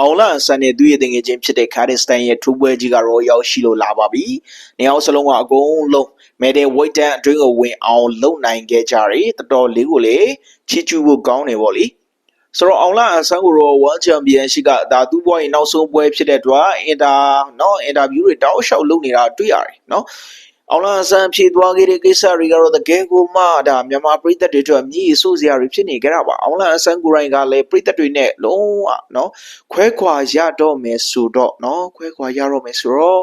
အောင်လအဆန်နဲ့သူ့ရဲ့တငယ်ချင်းဖြစ်တဲ့ကာဒစ်စတန်ရဲ့ထူးပွဲကြီးကတော့ရောက်ရှိလို့လာပါပြီ။နေအောင်စလုံးကအကုန်လုံးမဲတဲ့ဝိတ်တန်အတွင်းကိုဝင်အောင်လုံနိုင်ခဲ့ကြတယ်။တော်တော်လေးကိုလေချီချူဖို့ကောင်းတယ်ပေါ့လေ။ဆိုတော့အောင်လအဆန်ကိုတော့ World Championship ကဒါသူ့ဘွားရဲ့နောက်ဆုံးပွဲဖြစ်တဲ့အတွက်အင်တာနော်အင်တာဗျူးတွေတောက်လျှောက်လုပ်နေတာတွေ့ရတယ်နော်။ အောင်လာဆန်ဖြေသွားခဲ့တဲ့ကိစ္စတွေကတော့တကယ်ကိုမှဒါမြန်မာပြည်သက်တွေအတွက်မြည်ဆိုးစရာတွေဖြစ်နေကြတာပါအောင်လာဆန်ကိုရိုင်းကလည်းပြည်သက်တွေနဲ့လုံးဝနော်ခွဲခွာရတော့မယ်ဆိုတော့နော်ခွဲခွာရတော့မယ်ဆိုတော့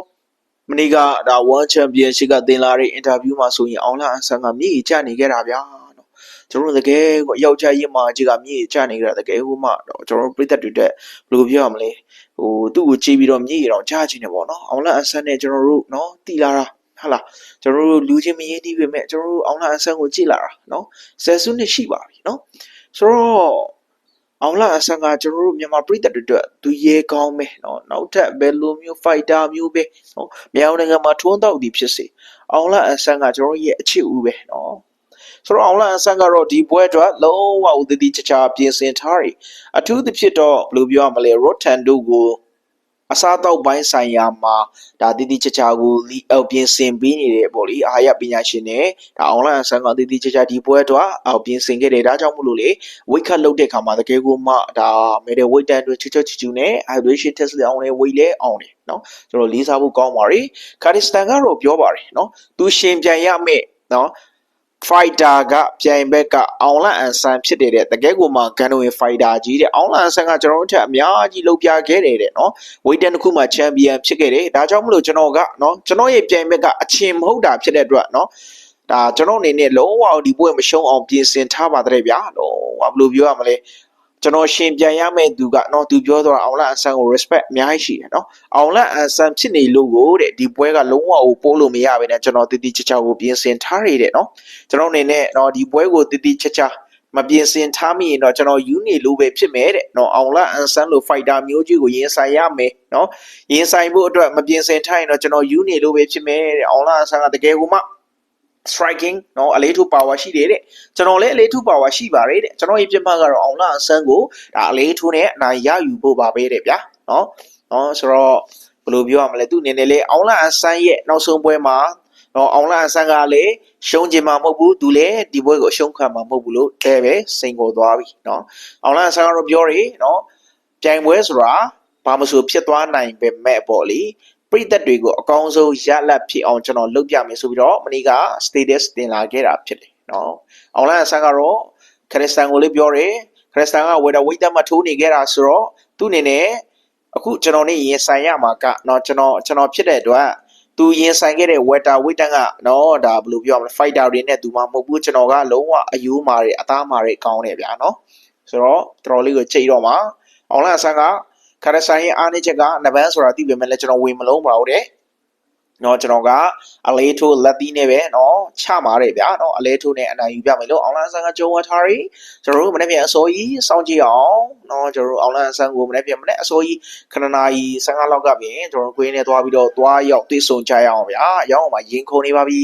မနေ့ကဒါ World Championship ကတင်လာတဲ့အင်တာဗျူးမှာဆိုရင်အောင်လာဆန်ကမြည်ကြနေခဲ့တာဗျာနော်ကျွန်တော်တို့တကယ်ကိုယောက်ျားရင်မာကြီးကမြည်ကြနေကြတာတကယ်ကိုမှတော့ကျွန်တော်တို့ပြည်သက်တွေအတွက်ဘယ်လိုပြောရမလဲဟိုသူ့ကိုကြည့်ပြီးတော့မြည်ရအောင်ကြားချင်တယ်ပေါ့နော်အောင်လာဆန်နဲ့ကျွန်တော်တို့နော်တီလာတာ ဟုတ်လားကျွန်တော်တို့လူချင်းမရင်းနှီးပေမဲ့ကျွန်တော်တို့အောင်လအဆန်းကိုကြည့်လာတာနော်ဆယ်စုနှစ်ရှိပါပြီနော်ဆိုတော့အောင်လအဆန်းကကျွန်တော်တို့မြန်မာပြည်သက်တွေအတွက်သူရဲကောင်းပဲနော်နောက်ထပ်ဘယ်လိုမျိုး fighter မျိုးပဲနော်မြန်မာနိုင်ငံမှာထွန်းတောက်သည်ဖြစ်စေအောင်လအဆန်းကကျွန်တော်ရဲ့အချစ်ဦးပဲနော်ဆိုတော့အောင်လအဆန်းကတော့ဒီပွဲအတွက်လုံးဝဦးတည်တည်ချာချာပြင်ဆင်ထားတယ်အထူးသဖြင့်တော့ဘယ်လိုပြောရမလဲ Rotando ကို အစားအသောက်ပိုင်းဆိုင်ရာမှာဒါတည်တည်ချာချာကိုအောင်ပြင်ဆင်ပေးနေတဲ့ပေါ့လေအာရပညာရှင်တွေဒါ online ဆန်ကတည်တည်ချာချာဒီပွဲတော့အောင်ပြင်ဆင်ခဲ့တယ်ဒါကြောင့်မို့လို့လေ weight cut လုပ်တဲ့အခါမှာတကယ်ကိုမှဒါမဲတဲ့ weight တန်တွေချွတ်ချွတ်ချူချူနဲ့ hydration test လည်းအောင်လေ weight လည်းအောင်တယ်နော်ကျွန်တော်လေးစားဖို့ကောင်းပါ रे ကာဒီစတန်ကတော့ပြောပါတယ်နော်သူရှင်ပြန်ရမယ်နော် fighter ကပြိုင်ဘက်ကအောင်လန့်အန်ဆန်ဖြစ်နေတဲ့တကယ်ကိုမှဂန်နိုဝင် fighter ကြီးတဲ့အောင်လန့်အန်ဆန်ကကျွန်တော်တို့ထက်အများကြီးလှုပ်ပြခဲ့တယ်တဲ့နော်ဝေးတန်တစ်ခုမှချန်ပီယံဖြစ်ခဲ့တယ်ဒါကြောင့်မလို့ကျွန်တော်ကနော်ကျွန်တော်ရဲ့ပြိုင်ဘက်ကအချင်းမဟုတ်တာဖြစ်တဲ့အတွက်နော်ဒါကျွန်တော်အနေနဲ့လုံးဝဒီပွဲမရှုံးအောင်ပြင်ဆင်ထားပါတဲ့ဗျာလုံးဝဘယ်လိုပြောရမလဲ ကျွန်တော်ရှင်ပြန်ရမယ့်သူကနော်သူပြောတော့အောင်လန့်အန်ဆန်ကို respect အများကြီးရှိတယ်နော်အောင်လန့်အန်ဆန်ဖြစ်နေလို့ကိုတဲ့ဒီပွဲကလုံးဝကိုပိုးလို့မရဘဲနဲ့ကျွန်တော်တည်တည်ချာချာကိုပြင်ဆင်ထားရတဲ့နော်ကျွန်တော်အနေနဲ့နော်ဒီပွဲကိုတည်တည်ချာချာမပြင်ဆင်ထားမိရင်တော့ကျွန်တော်ယူနေလို့ပဲဖြစ်မယ်တဲ့နော်အောင်လန့်အန်ဆန်လို့ fighter မျိုးကြီးကိုရင်ဆိုင်ရမယ်နော်ရင်ဆိုင်ဖို့အတွက်မပြင်ဆင်ထားရင်တော့ကျွန်တော်ယူနေလို့ပဲဖြစ်မယ်တဲ့အောင်လန့်အန်ဆန်ကတကယ်ကိုမှ striking เนาะအလေးထု power ရှိတယ်တဲ့ကျွန်တော်လည်းအလေးထု power ရှိပါတယ်တဲ့ကျွန်တော်ရဲ့ပြမကတော့အောင်လာအဆန်းကိုဒါအလေးထုနဲ့အနိုင်ရယူဖို့ပါပဲတဲ့ဗျာเนาะเนาะဆိုတော့ဘယ်လိုပြောရမလဲသူအနေနဲ့လေအောင်လာအဆန်းရဲ့နောက်ဆုံးပွဲမှာတော့အောင်လာအဆန်းကလည်းရှုံးခြင်းမှာမဟုတ်ဘူးသူလည်းဒီပွဲကိုရှုံးခံမှာမဟုတ်ဘူးလို့တဲ့ပဲစိန်ခေါ်သွားပြီเนาะအောင်လာအဆန်းကတော့ပြောတယ်เนาะပြိုင်ပွဲဆိုတာဘာမဆိုဖြစ်သွားနိုင်ပေမဲ့ပေါ့လေ ပရိသတ်တွေကိုအကောင်းဆုံးရလတ်ဖြစ်အောင်ကျွန်တော်လုပ်ပြမယ်ဆိုပြီးတော့မနေ့က status တင်လာခဲ့တာဖြစ်တယ်နော်။ online အဆန်းကတော့ခရစ်စတန်ကိုလည်းပြောတယ်ခရစ်စတန်ကဝေဒဝိတ်တမထိုးနေခဲ့တာဆိုတော့သူ့အနေနဲ့အခုကျွန်တော်နေရင်ဆိုင်ရမှာကနော်ကျွန်တော်ကျွန်တော်ဖြစ်တဲ့အတွက်သူရင်ဆိုင်ခဲ့တဲ့ water ဝိတ်တန်ကနော်ဒါဘယ်လိုပြောရမလဲ fighter တွေနဲ့သူမှမဟုတ်ဘူးကျွန်တော်ကလုံးဝအယိုးမာတွေအသားမာတွေကောင်းတယ်ဗျာနော်ဆိုတော့တော်တော်လေးကိုချိန်တော့မှာ online အဆန်းက ခရဆိုင်ရဲ့အားနည်းချက်ကနဗန်းဆိုတာသိပေမဲ့လည်းကျွန်တော်ဝေမလုံးပါဘူးတဲ့နော်ကျွန်တော်ကအလေးထိုးလက်သီးနဲ့ပဲနော်ချမှာတယ်ဗျာနော်အလေးထိုးနဲ့အနိုင်ယူပြမယ်လို့အွန်လိုင်းဆန်ကကြုံဝထားရီကျွန်တော်တို့မနေ့ပြန်အစိုးရစောင့်ကြည့်အောင်နော်ကျွန်တော်တို့အွန်လိုင်းဆန်ကိုမနေ့ပြန်မနေ့အစိုးရခဏနာရီ15လောက်ကပြင်ကျွန်တော်တို့ကိုင်းနဲ့သွားပြီးတော့သွားရောက်တွေ့ဆုံကြရအောင်ဗျာရောက်အောင်မှာရင်ခုန်နေပါပြီ